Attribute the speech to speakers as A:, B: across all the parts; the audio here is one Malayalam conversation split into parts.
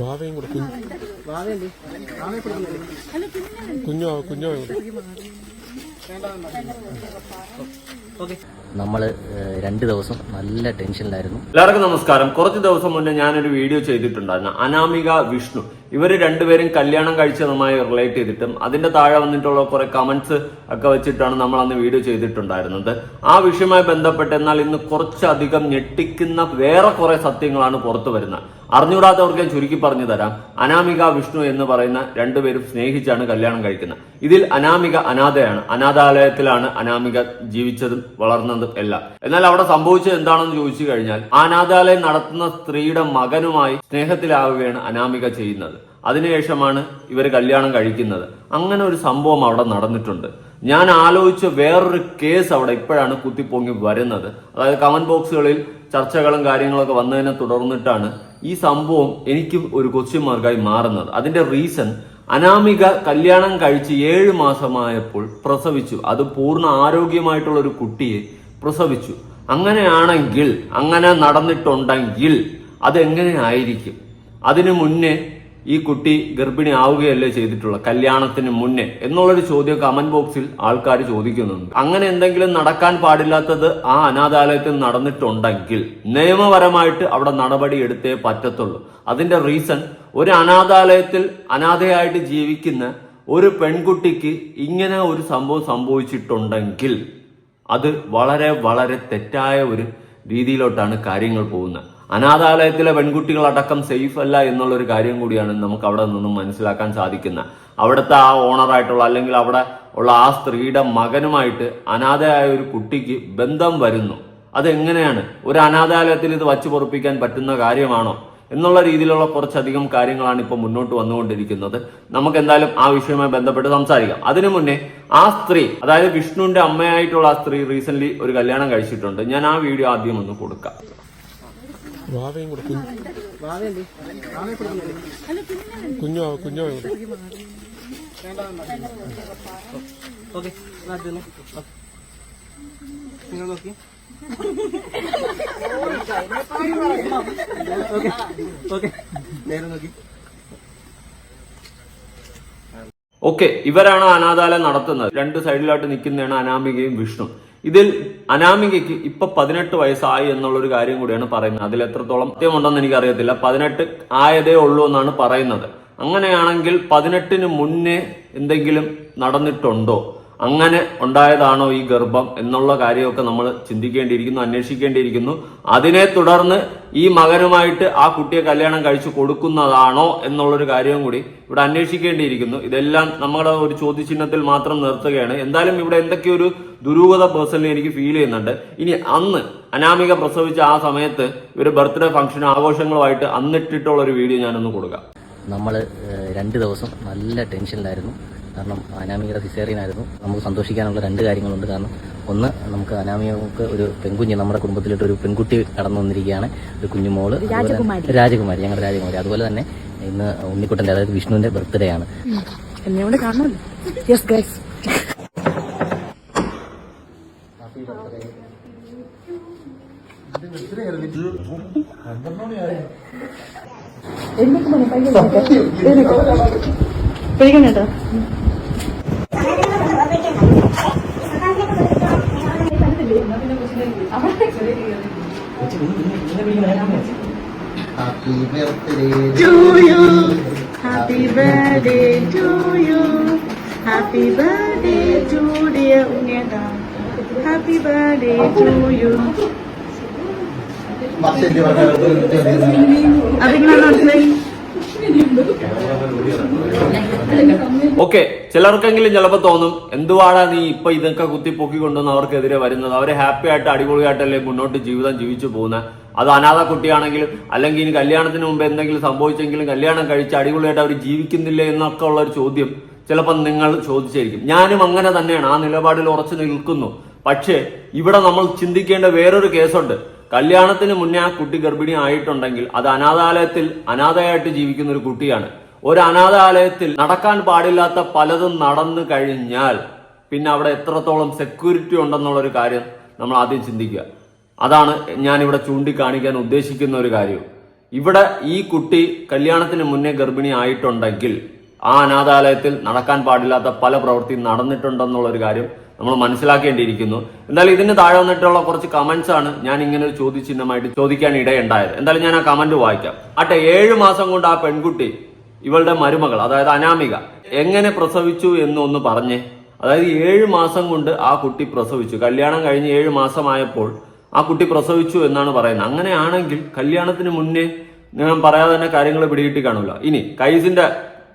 A: വാവയും കൂടെ കുഞ്ഞു കുഞ്ഞോ
B: നമ്മൾ രണ്ട് ദിവസം നല്ല ടെൻഷനിലായിരുന്നു.
C: എല്ലാവർക്കും നമസ്കാരം. കുറച്ച് ദിവസം മുന്നേ ഞാനൊരു വീഡിയോ ചെയ്തിട്ടുണ്ടായിരുന്നു. അനാമിക വിഷ്ണു. ഇവർ രണ്ടുപേരും കല്യാണം കഴിച്ചതുമായി റിലേറ്റ് ചെയ്തിട്ടും അതിന്റെ താഴെ വന്നിട്ടുള്ള കുറെ കമന്റ്സ് ഒക്കെ വെച്ചിട്ടാണ് നമ്മൾ അന്ന് വീഡിയോ ചെയ്തിട്ടുണ്ടായിരുന്നത്. ആ വിഷയവുമായി ബന്ധപ്പെട്ട് എന്നാൽ ഇന്ന് കുറച്ചധികം ഞെട്ടിക്കുന്ന വേറെ കുറെ സത്യങ്ങളാണ് പുറത്തു വരുന്നത്. അറിഞ്ഞുകൂടാത്തവർക്ക് ഞാൻ ചുരുക്കി പറഞ്ഞു തരാം. അനാമിക വിഷ്ണു എന്ന് പറയുന്ന രണ്ടുപേരും സ്നേഹിച്ചാണ് കല്യാണം കഴിക്കുന്നത്. ഇതിൽ അനാമിക അനാഥയാണ്. അനാഥാലയത്തിലാണ് അനാമിക ജീവിച്ചതും വളർന്നതും എല്ലാം. എന്നാൽ അവിടെ സംഭവിച്ചത് എന്താണെന്ന് ചോദിച്ചു കഴിഞ്ഞാൽ അനാഥാലയം നടത്തുന്ന സ്ത്രീയുടെ മകനുമായി സ്നേഹത്തിലാവുകയാണ് അനാമിക ചെയ്യുന്നത്. അതിനുശേഷമാണ് ഇവർ കല്യാണം കഴിക്കുന്നത്. അങ്ങനെ ഒരു സംഭവം അവിടെ നടന്നിട്ടുണ്ട്. ഞാൻ ആലോചിച്ച വേറൊരു കേസ് അവിടെ ഇപ്പോഴാണ് കുത്തിപ്പൊങ്ങി വരുന്നത്. അതായത് കമന്റ് ബോക്സുകളിൽ ചർച്ചകളും കാര്യങ്ങളൊക്കെ വന്നതിനെ തുടർന്നിട്ടാണ് ഈ സംഭവം എനിക്കും ഒരു ക്വസ്റ്റ്യൻ മാറുന്നത്. അതിന്റെ റീസൺ അനാമിക കല്യാണം കഴിച്ച് ഏഴ് മാസമായപ്പോൾ പ്രസവിച്ചു. അത് പൂർണ ആരോഗ്യമായിട്ടുള്ള ഒരു കുട്ടിയെ പ്രസവിച്ചു. അങ്ങനെയാണെങ്കിൽ അങ്ങനെ നടന്നിട്ടുണ്ടെങ്കിൽ അതെങ്ങനെ ആയിരിക്കും? അതിനു മുന്നേ ഈ കുട്ടി ഗർഭിണി ആവുകയല്ലേ ചെയ്തിട്ടുള്ള കല്യാണത്തിന് മുന്നേ എന്നുള്ളൊരു ചോദ്യം കമന്റ് ബോക്സിൽ ആൾക്കാർ ചോദിക്കുന്നുണ്ട്. അങ്ങനെ എന്തെങ്കിലും നടക്കാൻ പാടില്ലാത്തത് ആ അനാഥാലയത്തിൽ നടന്നിട്ടുണ്ടെങ്കിൽ നിയമപരമായിട്ട് അവിടെ നടപടി എടുത്തേ പറ്റത്തുള്ളൂ. അതിന്റെ റീസൺ ഒരു അനാഥാലയത്തിൽ അനാഥയായിട്ട് ജീവിക്കുന്ന ഒരു പെൺകുട്ടിക്ക് ഇങ്ങനെ ഒരു സംഭവം സംഭവിച്ചിട്ടുണ്ടെങ്കിൽ അത് വളരെ വളരെ തെറ്റായ ഒരു രീതിയിലോട്ടാണ് കാര്യങ്ങൾ പോകുന്നത്. അനാഥാലയത്തിലെ പെൺകുട്ടികളടക്കം സേഫ് അല്ല എന്നുള്ള ഒരു കാര്യം കൂടിയാണ് നമുക്ക് അവിടെ നിന്നും മനസ്സിലാക്കാൻ സാധിക്കുന്നത് അവിടുത്തെ ആ ഓണറായിട്ടുള്ള അല്ലെങ്കിൽ അവിടെ ഉള്ള ആ സ്ത്രീയുടെ മകനുമായിട്ട് അനാഥയായ ഒരു കുട്ടിക്ക് ബന്ധം വരുന്നു. അതെങ്ങനെയാണ്? ഒരു അനാഥാലയത്തിൽ ഇത് വച്ചു പൊറപ്പിക്കാൻ പറ്റുന്ന കാര്യമാണോ? എന്നുള്ള രീതിയിലുള്ള കുറച്ചധികം കാര്യങ്ങളാണ് ഇപ്പോൾ മുന്നോട്ട് വന്നുകൊണ്ടിരിക്കുന്നത്. നമുക്ക് എന്തായാലും ആ വിഷയവുമായി ബന്ധപ്പെട്ട് സംസാരിക്കാം. അതിനു മുന്നേ ആ സ്ത്രീ അതായത് വിഷ്ണുവിന്റെ അമ്മയായിട്ടുള്ള ആ സ്ത്രീ റീസെന്റ് ഒരു കല്യാണം കഴിച്ചിട്ടുണ്ട്. ഞാൻ ആ വീഡിയോ ആദ്യം ഒന്ന് കൊടുക്കാം.
A: വാവയും കൂടെ കുഞ്ഞു. കുഞ്ഞോ കുഞ്ഞോ
D: ഓക്കെ നിങ്ങൾ നോക്കി. Okay okay. നേരെ നോക്കി.
C: ഓക്കെ ഇവരാണ് അനാഥാലയം നടത്തുന്നത്. രണ്ട് സൈഡിലായിട്ട് നിൽക്കുന്നതാണ് അനാമികയും വിഷ്ണു. ഇതിൽ അനാമികയ്ക്ക് ഇപ്പൊ പതിനെട്ട് വയസ്സായി എന്നുള്ള ഒരു കാര്യം കൂടിയാണ് പറയുന്നത്. അതിൽ എത്രത്തോളം സത്യമുണ്ടെന്ന് എനിക്ക് അറിയത്തില്ല പതിനെട്ട് ആയതേ ഉള്ളൂ എന്നാണ് പറയുന്നത്. അങ്ങനെയാണെങ്കിൽ പതിനെട്ടിന് മുന്നേ എന്തെങ്കിലും നടന്നിട്ടുണ്ടോ? അങ്ങനെ ഉണ്ടായതാണോ ഈ ഗർഭം എന്നുള്ള കാര്യമൊക്കെ നമ്മൾ ചിന്തിക്കേണ്ടിയിരിക്കുന്നു അന്വേഷിക്കേണ്ടിയിരിക്കുന്നു. അതിനെ തുടർന്ന് ഈ മകനുമായിട്ട് ആ കുട്ടിയെ കല്യാണം കഴിച്ചു കൊടുക്കുന്നതാണോ എന്നുള്ളൊരു കാര്യവും കൂടി ഇവിടെ അന്വേഷിക്കേണ്ടിയിരിക്കുന്നു. ഇതെല്ലാം നമ്മുടെ ഒരു ചോദ്യചിഹ്നത്തിൽ മാത്രം നിർത്തുകയാണ്. എന്തായാലും ഇവിടെ എന്തൊക്കെയൊരു ദുരൂഹത പേഴ്സണലി എനിക്ക് ഫീൽ ചെയ്യുന്നുണ്ട്. ഇനി അന്ന് അനാമിക പ്രസവിച്ച ആ സമയത്ത് ഇവർ ബർത്ത്ഡേ ഫംഗ്ഷൻ ആഘോഷങ്ങളുമായിട്ട് അന്നിട്ടിട്ടുള്ള ഒരു വീഡിയോ ഞാനൊന്ന് കൊടുക്കാം.
B: നമ്മൾ രണ്ട് ദിവസം നല്ല ടെൻഷനിലായിരുന്നു. കാരണം അനാമികയുടെ സിസേറിയനായിരുന്നു. നമുക്ക് സന്തോഷിക്കാനുള്ള രണ്ട് കാര്യങ്ങളുണ്ട്. കാരണം ഒന്ന് നമുക്ക് അനാമികൾക്ക് ഒരു പെൺകുഞ്ഞ് നമ്മുടെ കുടുംബത്തിലോട്ട് ഒരു പെൺകുട്ടി കടന്നു വന്നിരിക്കുകയാണ്. ഒരു കുഞ്ഞുമോൾ രാജകുമാരി. ഞങ്ങളുടെ രാജകുമാരി. അതുപോലെ തന്നെ ഇന്ന് ഉണ്ണിക്കുട്ടന്റെ അതായത് വിഷ്ണുവിന്റെ ബർത്ത്ഡേ ആണ്
E: എന്നെ കൊണ്ട് കാണണമല്ലോ യെസ് ഗൈസ് എഴുന്നേക്ക്. എഴുന്നേക്ക്. പിടിക്കണം കേട്ടോ.
F: Happy birthday
E: to you. Happy birthday to dear Unyada. Happy birthday to you.
F: Bakit di ba kayo
E: അതിങ്ങനെ നടത്തുന്നേ
C: ഓക്കെ ചിലർക്കെങ്കിലും ചിലപ്പോൾ തോന്നും എന്തുവാടാ നീ ഇപ്പൊ ഇതൊക്കെ കുത്തിപ്പൊക്കി കൊണ്ടുവന്ന് അവർക്കെതിരെ വരുന്നത്? അവരെ ഹാപ്പി ആയിട്ട് അടിപൊളിയായിട്ടല്ലേ മുന്നോട്ട് ജീവിതം ജീവിച്ചു പോകുന്നത് അത് അനാഥ കുട്ടിയാണെങ്കിലും അല്ലെങ്കിൽ ഇനി കല്യാണത്തിന് മുമ്പ് എന്തെങ്കിലും സംഭവിച്ചെങ്കിലും കല്യാണം കഴിച്ച് അടിപൊളിയായിട്ട് അവർ ജീവിക്കുന്നില്ലേ എന്നൊക്കെ ഉള്ള ഒരു ചോദ്യം ചിലപ്പോൾ നിങ്ങൾ ചോദിച്ചായിരിക്കും. ഞാനും അങ്ങനെ തന്നെയാണ്. ആ നിലപാടിൽ ഉറച്ചു നിൽക്കുന്നു. പക്ഷേ ഇവിടെ നമ്മൾ ചിന്തിക്കേണ്ട വേറൊരു കേസുണ്ട്. കല്യാണത്തിന് മുന്നേ ആ കുട്ടി ഗർഭിണി ആയിട്ടുണ്ടെങ്കിൽ അത് അനാഥാലയത്തിൽ അനാഥയായിട്ട് ജീവിക്കുന്ന ഒരു കുട്ടിയാണ്. ഒരു അനാഥാലയത്തിൽ നടക്കാൻ പാടില്ലാത്ത പലതും നടന്നു കഴിഞ്ഞാൽ പിന്നെ അവിടെ എത്രത്തോളം സെക്യൂരിറ്റി ഉണ്ടെന്നുള്ള ഒരു കാര്യം നമ്മൾ ആദ്യം ചിന്തിക്കുക. അതാണ് ഞാൻ ഇവിടെ ചൂണ്ടിക്കാണിക്കാൻ ഉദ്ദേശിക്കുന്ന ഒരു കാര്യം. ഇവിടെ ഈ കുട്ടി കല്യാണത്തിന് മുന്നേ ഗർഭിണി ആയിട്ടുണ്ടെങ്കിൽ ആ അനാഥാലയത്തിൽ നടക്കാൻ പാടില്ലാത്ത പല പ്രവൃത്തി നടന്നിട്ടുണ്ടെന്നുള്ള ഒരു കാര്യം നമ്മൾ മനസ്സിലാക്കേണ്ടിയിരിക്കുന്നു. എന്തായാലും ഇതിന് താഴെ വന്നിട്ടുള്ള കുറച്ച് കമന്റ്സ് ആണ് ഞാൻ ഇങ്ങനെ ഒരു ചോദ്യചിഹ്നമായിട്ട് ചോദിക്കാൻ ഇടയുണ്ടായത്. എന്തായാലും ഞാൻ ആ കമന്റ് വായിക്കാം. ആട്ടെ ഏഴ് മാസം കൊണ്ട് ആ പെൺകുട്ടി ഇവളുടെ മരുമകൾ അതായത് അനാമിക എങ്ങനെ പ്രസവിച്ചു എന്ന് ഒന്ന് പറഞ്ഞേ. അതായത് ഏഴ് മാസം കൊണ്ട് ആ കുട്ടി പ്രസവിച്ചു. കല്യാണം കഴിഞ്ഞ് ഏഴ് മാസമായപ്പോൾ ആ കുട്ടി പ്രസവിച്ചു എന്നാണ് പറയുന്നത്. അങ്ങനെയാണെങ്കിൽ കല്യാണത്തിന് മുന്നേ ഞാൻ പറയാതെ തന്നെ കാര്യങ്ങൾ പിടികിട്ടി കാണില്ല. ഇനി കൈസിന്റെ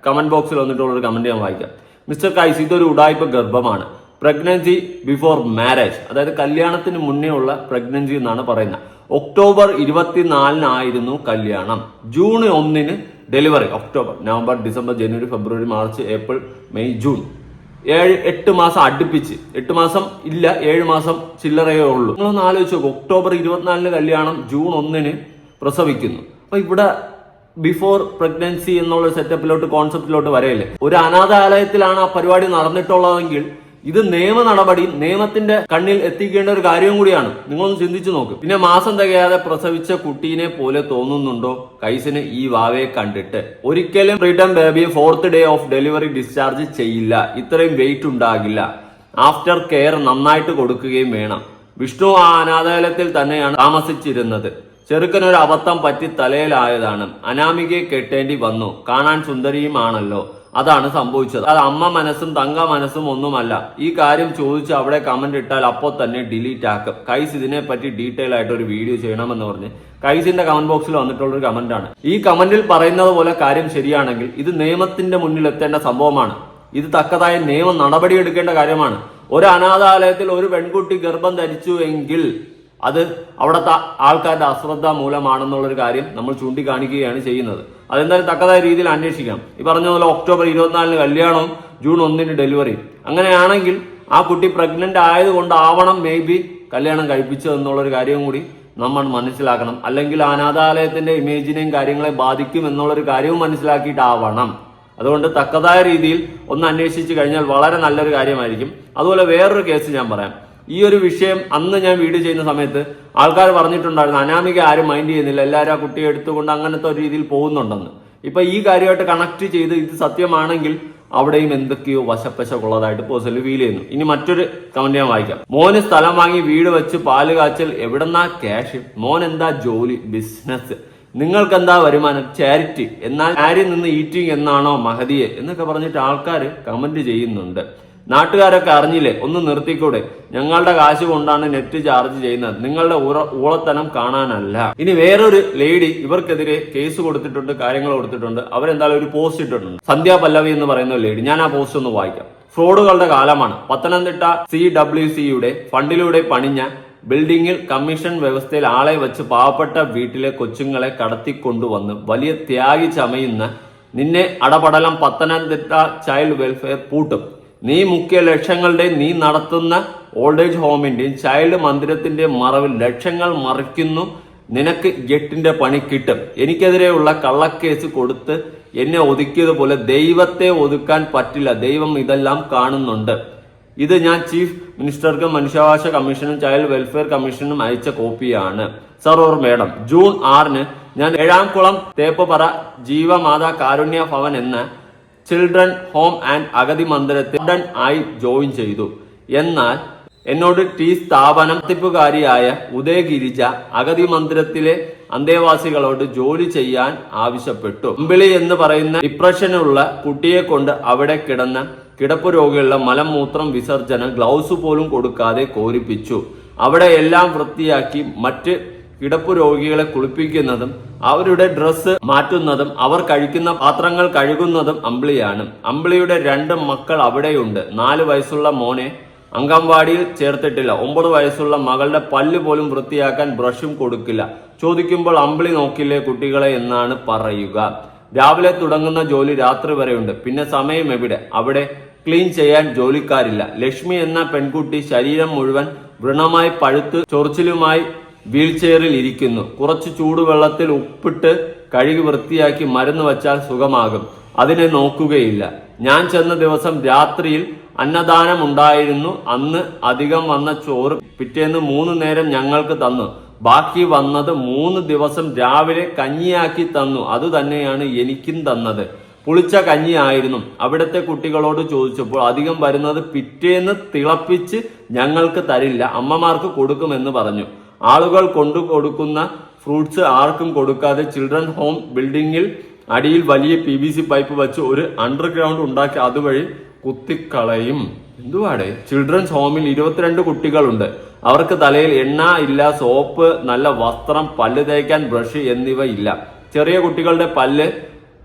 C: കമന്റ് ബോക്സിൽ വന്നിട്ടുള്ള ഒരു കമന്റ് ഞാൻ വായിക്കാം. മിസ്റ്റർ കൈസ് ഇതൊരു ഉടായ്പ ഗർഭമാണ്. പ്രഗ്നൻസി ബിഫോർ മാരേജ് അതായത് കല്യാണത്തിന് മുന്നേ ഉള്ള പ്രഗ്നൻസി എന്നാണ് പറയുന്നത്. ഒക്ടോബർ ഇരുപത്തിനാലിനായിരുന്നു കല്യാണം. ജൂൺ ഒന്നിന് delivery October November December January February March April May June ഏഴ് എട്ട് മാസം അടുപ്പിച്ച്. എട്ട് മാസം ഇല്ല ഏഴ് മാസം ചില്ലറയേ ഉള്ളൂ. നിങ്ങളൊന്ന് ആലോചിച്ച് നോക്കും. ഒക്ടോബർ ഇരുപത്തിനാലിന് കല്യാണം ജൂൺ ഒന്നിന് പ്രസവിക്കുന്നു. അപ്പൊ ഇവിടെ ബിഫോർ പ്രഗ്നൻസി എന്നുള്ള സെറ്റപ്പിലോട്ട് കോൺസെപ്റ്റിലോട്ട് വരയില്ലേ? ഒരു അനാഥാലയത്തിലാണ് ആ പരിപാടി നടന്നിട്ടുള്ളതെങ്കിൽ ഇത് നിയമ നടപടി നിയമത്തിന്റെ കണ്ണിൽ എത്തിക്കേണ്ട ഒരു കാര്യം കൂടിയാണ്. നിങ്ങളൊന്ന് ചിന്തിച്ചു നോക്ക്. പിന്നെ മാസം തികയാതെ പ്രസവിച്ച കുട്ടീനെ പോലെ തോന്നുന്നുണ്ടോ? കൈസിന് ഈ വാവയെ കണ്ടിട്ട്. ഒരിക്കലും return baby fourth day of delivery discharge ചെയ്യില്ല. ഇത്രയും വെയിറ്റ് ഉണ്ടാകില്ല. ആഫ്റ്റർ കെയർ നന്നായിട്ട് കൊടുക്കുകയും വേണം. വിഷ്ണു ആ അനാഥാലയത്തിൽ തന്നെയാണ് താമസിച്ചിരുന്നത്. ചെറുക്കനൊരു അബദ്ധം പറ്റി തലയിലായതാണ്. അനാമികയെ കെട്ടേണ്ടി വന്നു. കാണാൻ സുന്ദരിയുമാണല്ലോ. അതാണ് സംഭവിച്ചത്. അത് അമ്മ മനസ്സും തങ്ക മനസ്സും ഒന്നുമല്ല. ഈ കാര്യം ചോദിച്ച് അവിടെ കമന്റ് ഇട്ടാൽ അപ്പോൾ തന്നെ ഡിലീറ്റ് ആക്കും. കൈസ് ഇതിനെ പറ്റി ഡീറ്റെയിൽ ആയിട്ട് ഒരു വീഡിയോ ചെയ്യണമെന്ന് പറഞ്ഞ്. കൈസിന്റെ കമന്റ് ബോക്സിൽ വന്നിട്ടുള്ള ഒരു കമന്റ് ആണ്. ഈ കമന്റിൽ പറയുന്നത് പോലെ കാര്യം ശരിയാണെങ്കിൽ ഇത് നിയമത്തിന്റെ മുന്നിൽ എത്തേണ്ട സംഭവമാണ്. ഇത് തക്കതായ നിയമ നടപടിയെടുക്കേണ്ട കാര്യമാണ്. ഒരു അനാഥാലയത്തിൽ ഒരു പെൺകുട്ടി ഗർഭം ധരിച്ചു എങ്കിൽ അത് അവിടുത്തെ ആൾക്കാരുടെ അശ്രദ്ധ മൂലമാണെന്നുള്ളൊരു കാര്യം നമ്മൾ ചൂണ്ടിക്കാണിക്കുകയാണ് ചെയ്യുന്നത്. അതെന്തായാലും തക്കതായ രീതിയിൽ അന്വേഷിക്കാം. ഈ പറഞ്ഞ പോലെ ഒക്ടോബർ ഇരുപത്തിനാലിന് കല്യാണവും ജൂൺ ഒന്നിന് ഡെലിവറി. അങ്ങനെയാണെങ്കിൽ ആ കുട്ടി പ്രഗ്നന്റ് ആയതുകൊണ്ടാവണം മേ ബി കല്യാണം കഴിപ്പിച്ചത് എന്നുള്ളൊരു കാര്യവും കൂടി നമ്മൾ മനസ്സിലാക്കണം. അല്ലെങ്കിൽ അനാഥാലയത്തിന്റെ ഇമേജിനെയും കാര്യങ്ങളെ ബാധിക്കും എന്നുള്ളൊരു കാര്യവും മനസ്സിലാക്കിയിട്ടാവണം. അതുകൊണ്ട് തക്കതായ രീതിയിൽ ഒന്ന് അന്വേഷിച്ച് കഴിഞ്ഞാൽ വളരെ നല്ലൊരു കാര്യമായിരിക്കും. അതുപോലെ വേറൊരു കേസ് ഞാൻ പറയാം. ഈ ഒരു വിഷയം അന്ന് ഞാൻ വീഡിയോ ചെയ്യുന്ന സമയത്ത് ആൾക്കാർ പറഞ്ഞിട്ടുണ്ടായിരുന്നു അനാമിക ആരും മൈൻഡ് ചെയ്യുന്നില്ല എല്ലാവരും ആ കുട്ടിയെ എടുത്തുകൊണ്ട് അങ്ങനത്തെ ഒരു രീതിയിൽ പോകുന്നുണ്ടെന്ന്. ഇപ്പൊ ഈ കാര്യമായിട്ട് കണക്ട് ചെയ്ത് ഇത് സത്യമാണെങ്കിൽ അവിടെയും എന്തൊക്കെയോ വശപ്പശക്കുള്ളതായിട്ട് പേഴ്സണലി ഫീൽ ചെയ്യുന്നു. ഇനി മറ്റൊരു കമന്റ് ഞാൻ വായിക്കാം. മോന് സ്ഥലം വാങ്ങി വീട് വെച്ച് പാൽ കാച്ചൽ എവിടെന്നാ ക്യാഷ് മോൻ എന്താ ജോലി? ബിസിനസ് നിങ്ങൾക്ക് എന്താ വരുമാനം? ചാരിറ്റി എന്നാൽ ആരിൽ നിന്ന് ഈറ്റിംഗ് എന്നാണോ മഹതിയെ? എന്നൊക്കെ പറഞ്ഞിട്ട് ആൾക്കാർ കമന്റ് ചെയ്യുന്നുണ്ട്. നാട്ടുകാരൊക്കെ അറിഞ്ഞില്ലേ? ഒന്ന് നിർത്തിക്കൂടെ? ഞങ്ങളുടെ കാശ് കൊണ്ടാണ് നെറ്റ് ചാർജ് ചെയ്യുന്നത്. നിങ്ങളുടെ ഊളത്തനം കാണാനല്ല. ഇനി വേറൊരു ലേഡി ഇവർക്കെതിരെ കേസ് കൊടുത്തിട്ടുണ്ട് കാര്യങ്ങൾ കൊടുത്തിട്ടുണ്ട്. അവരെന്തായാലും ഒരു പോസ്റ്റ് ഇട്ടിട്ടുണ്ട്. സന്ധ്യ പല്ലവി എന്ന് പറയുന്ന ലേഡി ഞാൻ ആ പോസ്റ്റ് ഒന്ന് വായിക്കാം. ഫ്രോഡുകളുടെ കാലമാണ്. പത്തനംതിട്ട സി ഡബ്ല്യു സിയുടെ ഫണ്ടിലൂടെ പണിഞ്ഞ ബിൽഡിംഗിൽ കമ്മീഷൻ വ്യവസ്ഥയിൽ ആളെ വെച്ച് പാവപ്പെട്ട വീട്ടിലെ കൊച്ചുങ്ങളെ കടത്തിക്കൊണ്ടുവന്ന് വലിയ ത്യാഗി ചമയുന്ന നിന്നെ അടപടലം പത്തനംതിട്ട ചൈൽഡ് വെൽഫെയർ പൂട്ടും. നീ മുഖ്യ ലക്ഷ്യങ്ങളുടെ നീ നടത്തുന്ന ഓൾഡ് ഏജ് ഹോമിന്റെയും ചൈൽഡ് മന്ദിരത്തിന്റെയും മറവിൽ ലക്ഷങ്ങൾ മറിക്കുന്നു. നിനക്ക് ജെട്ടിന്റെ പണി കിട്ടും. എനിക്കെതിരെയുള്ള കള്ളക്കേസ് കൊടുത്ത് എന്നെ ഒതുക്കിയതുപോലെ ദൈവത്തെ ഒതുക്കാൻ പറ്റില്ല. ദൈവം ഇതെല്ലാം കാണുന്നുണ്ട്. ഇത് ഞാൻ ചീഫ് മിനിസ്റ്റർക്കും മനുഷ്യാവകാശ കമ്മീഷനും ചൈൽഡ് വെൽഫെയർ കമ്മീഷനും അയച്ച കോപ്പിയാണ്. സർ ഓർ മേഡം ജൂൺ ആറിന് ഞാൻ ഏഴാംകുളം തേപ്പുപറ ജീവമാതാ കാരുണ്യ ഭവൻ എന്ന ചിൽഡ്രൻ ഹോം ആൻഡ് അഗതി മന്ദിരത്തിൽ ആയി ജോയിൻ ചെയ്തു. എന്നാൽ എന്നോട് ടി സ്ഥാപനം തട്ടിപ്പുകാരിയായ ഉദയഗിരിജ അഗതി മന്ദിരത്തിലെ അന്തേവാസികളോട് ജോലി ചെയ്യാൻ ആവശ്യപ്പെട്ടു. അമ്പിളി എന്ന് പറയുന്ന ഡിപ്രഷനുള്ള കുട്ടിയെ കൊണ്ട് അവിടെ കിടന്ന കിടപ്പ് രോഗികളുടെ മലമൂത്രം വിസർജനം ഗ്ലൗസ് പോലും കൊടുക്കാതെ കോരിപ്പിച്ചു. അവിടെ എല്ലാം വൃത്തിയാക്കി മറ്റ് കിടപ്പ് രോഗികളെ കുളിപ്പിക്കുന്നതും അവരുടെ ഡ്രസ്സ് മാറ്റുന്നതും അവർ കഴിക്കുന്ന പാത്രങ്ങൾ കഴുകുന്നതും അമ്പിളിയാണ്. അമ്പിളിയുടെ രണ്ട് മക്കൾ അവിടെയുണ്ട്. നാല് വയസ്സുള്ള മോനെ അംഗൻവാടിയിൽ ചേർത്തിട്ടില്ല. ഒമ്പത് വയസ്സുള്ള മകളുടെ പല്ല് പോലും വൃത്തിയാക്കാൻ ബ്രഷും കൊടുക്കില്ല. ചോദിക്കുമ്പോൾ അമ്പിളി നോക്കില്ലേ കുട്ടികളെ എന്നാണ് പറയുക. രാവിലെ തുടങ്ങുന്ന ജോലി രാത്രി വരെയുണ്ട്. പിന്നെ സമയം എവിടെ? അവിടെ ക്ലീൻ ചെയ്യാൻ ജോലിക്കാരില്ല. ലക്ഷ്മി എന്ന പെൺകുട്ടി ശരീരം മുഴുവൻ വൃണമായി പഴുത്ത് ചൊറിച്ചിലുമായി വീൽ ചെയറിൽ ഇരിക്കുന്നു. കുറച്ച് ചൂടുവെള്ളത്തിൽ ഉപ്പിട്ട് കഴുകി വൃത്തിയാക്കി മരുന്ന് വച്ചാൽ സുഖമാകും. അതിനെ നോക്കുകയില്ല. ഞാൻ ചെന്ന ദിവസം രാത്രിയിൽ അന്നദാനം ഉണ്ടായിരുന്നു. അന്ന് അധികം വന്ന ചോറ് പിറ്റേന്ന് മൂന്ന് നേരം ഞങ്ങൾക്ക് തന്നു. ബാക്കി വന്നത് മൂന്ന് ദിവസം രാവിലെ കഞ്ഞിയാക്കി തന്നു. അത് തന്നെയാണ് എനിക്കും തന്നത്. പുളിച്ച കഞ്ഞി ആയിരുന്നു അവിടുത്തെ കുട്ടികളോട് ചോദിച്ചപ്പോൾ അധികം വരുന്നത് പിറ്റേന്ന് തിളപ്പിച്ച് ഞങ്ങൾക്ക് തരില്ല. അമ്മമാർക്ക് കൊടുക്കുമെന്ന് പറഞ്ഞു. ആളുകൾ കൊണ്ടു കൊടുക്കുന്ന ഫ്രൂട്ട്സ് ആർക്കും കൊടുക്കാതെ ചിൽഡ്രൻ ഹോം ബിൽഡിങ്ങിൽ അടിയിൽ വലിയ പി വി സി പൈപ്പ് വെച്ച് ഒരു അണ്ടർഗ്രൗണ്ട് ഉണ്ടാക്കി അതുവഴി കുത്തിക്കളയും. എന്തുവാടെ? ചിൽഡ്രൻസ് ഹോമിൽ ഇരുപത്തിരണ്ട് കുട്ടികളുണ്ട്. അവർക്ക് തലയിൽ എണ്ണ ഇല്ല സോപ്പ് നല്ല വസ്ത്രം പല്ല് തേക്കാൻ ബ്രഷ് എന്നിവ ഇല്ല. ചെറിയ കുട്ടികളുടെ പല്ല്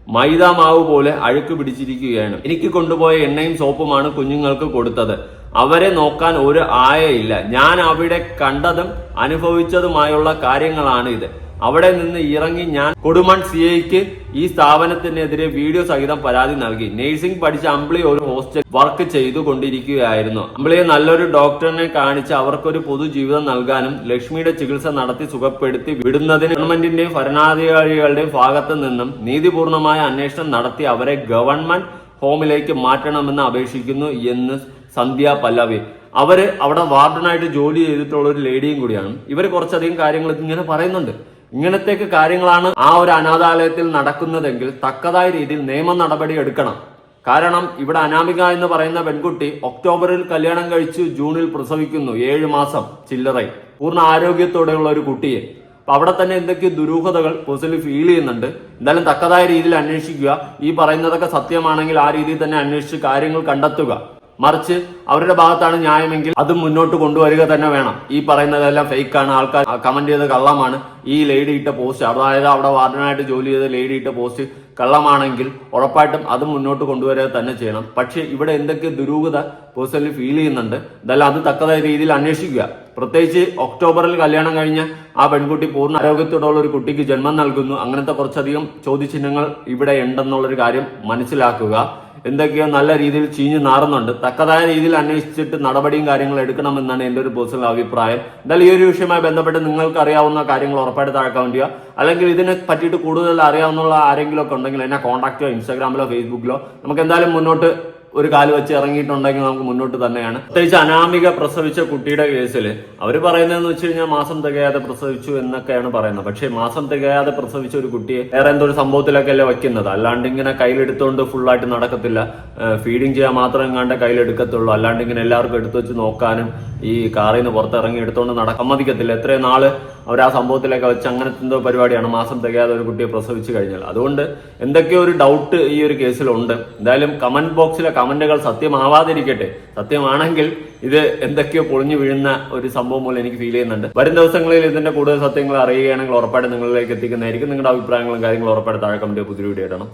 C: മൈദ മാവ് പോലെ അഴുക്ക് പിടിച്ചിരിക്കുകയാണ്. എനിക്ക് കൊണ്ടുപോയ എണ്ണയും സോപ്പുമാണ് കുഞ്ഞുങ്ങൾക്ക് കൊടുത്തത്. അവരെ നോക്കാൻ ഒരു ആയയില്ല. ഞാൻ അവിടെ കണ്ടതും അനുഭവിച്ചതുമായുള്ള കാര്യങ്ങളാണ് ഇത്. അവിടെ നിന്ന് ഇറങ്ങി ഞാൻ കൊടുമൺ സി ഐക്ക് ഈ സ്ഥാപനത്തിനെതിരെ വീഡിയോ സഹിതം പരാതി നൽകി. നഴ്സിംഗ് പഠിച്ച അമ്പിളി ഒരു ഹോസ്റ്റൽ വർക്ക് ചെയ്തു കൊണ്ടിരിക്കുകയായിരുന്നു അമ്പിളിയെ നല്ലൊരു ഡോക്ടറിനെ കാണിച്ച് അവർക്കൊരു പൊതുജീവിതം നൽകാനും ലക്ഷ്മിയുടെ ചികിത്സ നടത്തി സുഖപ്പെടുത്തി വിടുന്നതിന് ഗവൺമെന്റിന്റെയും ഭരണാധികാരികളുടെയും ഭാഗത്തു നിന്നും നീതിപൂർണമായ അന്വേഷണം നടത്തി അവരെ ഗവൺമെന്റ് ഹോമിലേക്ക് മാറ്റണമെന്ന് അപേക്ഷിക്കുന്നു എന്ന് സന്ധ്യ പല്ലവി. അവർ അവിടെ വാർഡനായിട്ട് ജോലി ചെയ്തിട്ടുള്ള ഒരു ലേഡിയും കൂടിയാണ്. ഇവർ കുറച്ചധികം കാര്യങ്ങൾ ഇങ്ങനെ പറയുന്നുണ്ട്. ഇങ്ങനത്തേക്ക് കാര്യങ്ങളാണ് ആ ഒരു അനാഥാലയത്തിൽ നടക്കുന്നതെങ്കിൽ തക്കതായ രീതിയിൽ നിയമ നടപടി എടുക്കണം. കാരണം ഇവിടെ അനാമിക എന്ന് പറയുന്ന പെൺകുട്ടി ഒക്ടോബറിൽ കല്യാണം കഴിച്ച് ജൂണിൽ പ്രസവിക്കുന്നു. ഏഴ് മാസം ചില്ലറ പൂർണ ആരോഗ്യത്തോടെയുള്ള ഒരു കുട്ടിയെ. അപ്പൊ അവിടെ തന്നെ എന്തൊക്കെ ദുരൂഹതകൾ പേഴ്സണലി ഫീൽ ചെയ്യുന്നുണ്ട്. എന്തായാലും തക്കതായ രീതിയിൽ അന്വേഷിക്കുക. ഈ പറയുന്നതൊക്കെ സത്യമാണെങ്കിൽ ആ രീതിയിൽ തന്നെ അന്വേഷിച്ച് കാര്യങ്ങൾ കണ്ടെത്തുക. മറിച്ച് അവരുടെ ഭാഗത്താണ് ന്യായമെങ്കിൽ അത് മുന്നോട്ട് കൊണ്ടുവരിക തന്നെ വേണം. ഈ പറയുന്നതെല്ലാം ഫേക്കാണ്. ആൾക്കാർ കമന്റ് ചെയ്ത കള്ളമാണ്. ഈ ലേഡി ഇട്ട പോസ്റ്റ് അതായത് അവിടെ വാർഡനായിട്ട് ജോലി ചെയ്ത ലേഡി ഇട്ട പോസ്റ്റ് കള്ളമാണെങ്കിൽ ഉറപ്പായിട്ടും അത് മുന്നോട്ട് കൊണ്ടുവരിക തന്നെ ചെയ്യണം. പക്ഷേ ഇവിടെ എന്തൊക്കെ ദുരൂഹത പേഴ്സണലി ഫീൽ ചെയ്യുന്നുണ്ട് ഇതെല്ലാം അത് തക്കതായ രീതിയിൽ അന്വേഷിക്കുക. പ്രത്യേകിച്ച് ഒക്ടോബറിൽ കല്യാണം കഴിഞ്ഞ ആ പെൺകുട്ടി പൂർണ ആരോഗ്യത്തോടുള്ള ഒരു കുട്ടിക്ക് ജന്മം നൽകുന്നു. അങ്ങനത്തെ കുറച്ചധികം ചോദ്യചിഹ്നങ്ങൾ ഇവിടെ ഉണ്ടെന്നുള്ളൊരു കാര്യം മനസ്സിലാക്കുക. എന്തൊക്കെയോ നല്ല രീതിയിൽ ചീഞ്ഞു നാറുന്നുണ്ട്. തക്കതായ രീതിയിൽ അന്വേഷിച്ചിട്ട് നടപടിയും കാര്യങ്ങളും എടുക്കണമെന്നാണ് എന്റെ ഒരു പേഴ്സണൽ അഭിപ്രായം. എന്തായാലും ഈ ഒരു വിഷയവുമായി ബന്ധപ്പെട്ട് നിങ്ങൾക്ക് അറിയാവുന്ന കാര്യങ്ങൾ ഉറപ്പായിട്ട് താഴെ വേണ്ടിയോ അല്ലെങ്കിൽ ഇതിനെ പറ്റിയിട്ട് കൂടുതൽ അറിയാവുന്ന ആരെങ്കിലും ഒക്കെ ഉണ്ടെങ്കിൽ എന്നെ കോൺടാക്ട് ചെയ്യുക ഇൻസ്റ്റാഗ്രാമിലോ ഫേസ്ബുക്കിലോ നമുക്ക് എന്തായാലും മുന്നോട്ട് ഒരു കാൽ വെച്ച് ഇറങ്ങിയിട്ടുണ്ടെങ്കിൽ നമുക്ക് മുന്നോട്ട് തന്നെയാണ്. പ്രത്യേകിച്ച് അനാമിക പ്രസവിച്ച കുട്ടിയുടെ കേസിൽ അവർ പറയുന്നതെന്ന് വെച്ച് കഴിഞ്ഞാൽ മാസം തികയാതെ പ്രസവിച്ചു എന്നൊക്കെയാണ് പറയുന്നത്. പക്ഷേ മാസം തികയാതെ പ്രസവിച്ച ഒരു കുട്ടിയെ വേറെ എന്തോ ഒരു സംഭവത്തിലൊക്കെ അല്ലേ വയ്ക്കുന്നത്? അല്ലാണ്ട് ഇങ്ങനെ കയ്യിലെടുത്തുകൊണ്ട് ഫുള്ളായിട്ട് നടക്കത്തില്ല. ഫീഡിങ് ചെയ്യാൻ മാത്രം എങ്ങാണ്ട് കയ്യിലെടുക്കത്തുള്ളൂ. അല്ലാണ്ട് ഇങ്ങനെ എല്ലാവർക്കും എടുത്തു വെച്ച് നോക്കാനും ഈ കാറിൽ നിന്ന് പുറത്തിറങ്ങി എടുത്തുകൊണ്ട് നടക്കാൻ സമ്മതിക്കത്തില്ല. എത്രയും നാൾ അവർ ആ സംഭവത്തിലൊക്കെ വെച്ച് അങ്ങനത്തെ എന്തോ പരിപാടിയാണ്. മാസം തികയാതെ ഒരു കുട്ടിയെ പ്രസവിച്ചു കഴിഞ്ഞാൽ. അതുകൊണ്ട് എന്തൊക്കെയോ ഒരു ഡൗട്ട് ഈ ഒരു കേസിലുണ്ട് എന്തായാലും കമന്റ് ബോക്സിലെ കമന്റുകൾ സത്യമാവാതിരിക്കട്ടെ. സത്യമാണെങ്കിൽ ഇത് എന്തൊക്കെയോ പൊളിഞ്ഞു വീഴുന്ന ഒരു സംഭവം പോലെ എനിക്ക് ഫീൽ ചെയ്യുന്നുണ്ട്. വരും ദിവസങ്ങളിൽ ഇതിന്റെ കൂടുതൽ സത്യങ്ങൾ അറിയുകയാണെങ്കിൽ ഉറപ്പായിട്ട് നിങ്ങളിലേക്ക് എത്തിക്കുന്നതായിരിക്കും. നിങ്ങളുടെ അഭിപ്രായങ്ങളും കാര്യങ്ങളും ഉറപ്പായിട്ട് താഴെ കമന്റ് പുതിയ വീഡിയോ ഇടണം.